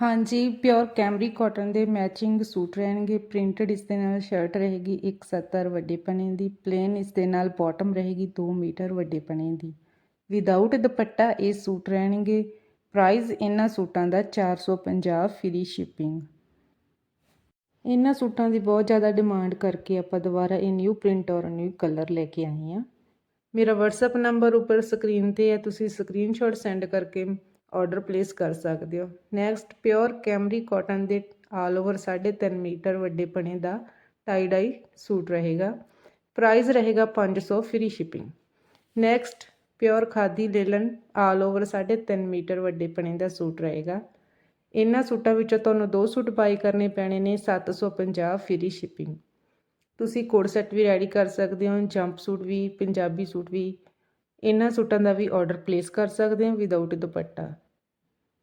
ਹਾਂਜੀ pure Camry cotton ਦੇ matching suit ਰਹਿਣਗੇ ਪ੍ਰਿੰਟਡ ਇਸ ਦੇ ਨਾਲ ਸ਼ਰਟ ਰਹੇਗੀ 170 ਵੱਡੇ ਪਨੇ ਦੀ ਪਲੇਨ ਇਸ ਦੇ ਨਾਲ ਬਾਟਮ ਰਹੇਗੀ 2 ਮੀਟਰ ਵੱਡੇ ਪਨੇ ਦੀ। ਵਿਦਆਊਟ ਦੁਪੱਟਾ, ਇਹ ਸੂਟ ਰਹਿਣਗੇ। ਪ੍ਰਾਈਸ ਇਹਨਾਂ ਸੂਟਾਂ ਦਾ 450 ਫ੍ਰੀ ਸ਼ਿਪਿੰਗ ਇਹਨਾਂ ਸੂਟਾਂ ਦੀ ਬਹੁਤ ਜ਼ਿਆਦਾ ਡਿਮਾਂਡ ਕਰਕੇ ਆਪਾਂ ਦੁਬਾਰਾ ਇਹ ਨਿਊ ਪ੍ਰਿੰਟ ਔਰ ਨਿਊ ਕਲਰ ਲੈ ਕੇ ਆਏ ਹਾਂ। ਮੇਰਾ WhatsApp ਨੰਬਰ ਉੱਪਰ ਸਕਰੀਨ ਤੇ ਹੈ, ਤੁਸੀਂ ਸਕਰੀਨਸ਼ਾਟ ਸੈਂਡ ਕਰਕੇ ਆਰਡਰ ਪਲੇਸ ਕਰ ਸਕਦੇ ਹੋ। ਨੈਕਸਟ ਪਿਓਰ ਕੈਮਰੀ ਕਾਟਨ ਦੇ ਆਲ ਓਵਰ 3.5 ਮੀਟਰ ਵੱਡੇ ਪਣੇ ਦਾ ਟਾਈ ਡਾਈ ਸੂਟ ਰਹੇਗਾ। ਪ੍ਰਾਈਸ ਰਹੇਗਾ 500 free shipping next pure khadi linen all over 3.5 metre ਵੱਡੇ ਪਣੇ ਦਾ ਸੂਟ ਰਹੇਗਾ। ਇਹਨਾਂ ਸੂਟਾਂ ਵਿੱਚੋਂ ਤੁਹਾਨੂੰ ਦੋ ਸੂਟ ਬਾਈ ਕਰਨੇ ਪੈਣੇ ਨੇ 750 ਫ੍ਰੀ ਸ਼ਿਪਿੰਗ ਤੁਸੀਂ ਕੋਡ ਸੈੱਟ ਵੀ ਰੈਡੀ ਕਰ ਸਕਦੇ ਹੋ ਜੰਪ ਸੂਟ ਵੀ, ਪੰਜਾਬੀ ਸੂਟ ਵੀ। ਇਹਨਾਂ ਸੂਟਾਂ ਦਾ ਵੀ ਆਰਡਰ ਪਲੇਸ ਕਰ ਸਕਦੇ ਹਾਂ ਵਿਦਆਊਟ ਦੁਪੱਟਾ।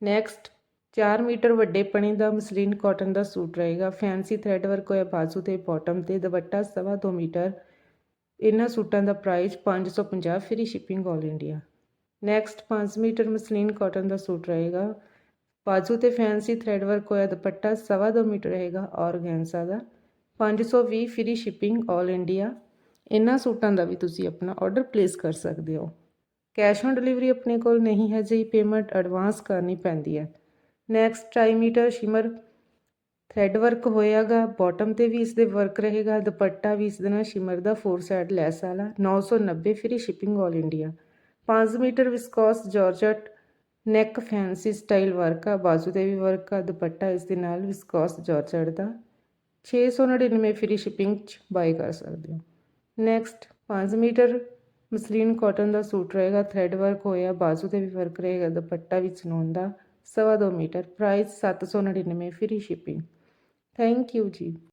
ਨੈਕਸਟ 4 ਮੀਟਰ ਵੱਡੇ ਪਣੀ ਦਾ ਮਸਲੀਨ ਕਾਟਨ ਦਾ ਸੂਟ ਰਹੇਗਾ। ਫੈਂਸੀ ਥ੍ਰੈਡ ਵਰਕ ਹੋਇਆ ਬਾਜ਼ੂ ਤੇ ਬਾਟਮ ਤੇ। ਦੁਪੱਟਾ ਸਵਾ ਦੋ ਮੀਟਰ। ਇਹਨਾਂ ਸੂਟਾਂ ਦਾ price 550 free shipping all India next 5 metre muslin cotton ਦਾ ਸੂਟ ਰਹੇਗਾ। ਬਾਜ਼ੂ ਤੇ ਫੈਂਸੀ ਥ੍ਰੈਡ ਵਰਕ ਹੋਇਆ ਦੁਪੱਟਾ ਸਵਾ ਦੋ ਮੀਟਰ ਰਹੇਗਾ। ਔਰਗੈਂਸਾ ਦਾ। 520 ਫ੍ਰੀ ਸ਼ਿਪਿੰਗ ਆਲ ਇੰਡੀਆ ਇਹਨਾਂ ਸੂਟਾਂ ਦਾ ਵੀ ਤੁਸੀਂ ਆਪਣਾ ਆਰਡਰ ਪਲੇਸ ਕਰ ਸਕਦੇ ਹੋ। ਕੈਸ਼ ਔਨ ਡਿਲੀਵਰੀ ਆਪਣੇ ਕੋਲ ਨਹੀਂ ਹੈ, ਜੀ ਪੇਮੈਂਟ ਐਡਵਾਂਸ ਕਰਨੀ ਪੈਂਦੀ ਹੈ। Next tie shimmer thread work ਹੋਇਆਗਾ bottom ਤੇ ਵੀ ਇਸ ਦੇ ਵਰਕ ਰਹੇਗਾ, ਦੁਪੱਟਾ ਵੀ ਇਸ ਦੇ ਨਾਲ ਸ਼ਿਮਰ ਦਾ ਫੋਰ ਸਾਈਡ ਲੈਸ ਵਾਲਾ 990 free shipping all India 5 metre viscose georgette neck fancy style work ਆ, ਬਾਜ਼ੂ ਤੇ ਵੀ ਵਰਕ ਆ, ਦੁਪੱਟਾ ਇਸ ਦੇ ਨਾਲ ਵਿਸਕੋਸ ਜਾਰਜਟ ਦਾ। 699 ਫ੍ਰੀ ਸ਼ਿਪਿੰਗ ਚ ਬਾਈ ਕਰ ਸਕਦੇ ਹੋ। ਨੈਕਸਟ 5 ਮੀਟਰ ਮਸਲੀਨ ਕਾਟਨ ਦਾ ਸੂਟ ਰਹੇਗਾ ਥ੍ਰੈਡ ਵਰਕ ਹੋਇਆ, ਬਾਜ਼ੂ ਤੇ ਵੀ ਵਰਕ ਰਹੇਗਾ, ਦੁਪੱਟਾ ਵੀ ਚਨੋਨ ਦਾ ਸਵਾ ਦੋ metre price 799 free shipping thank you ji.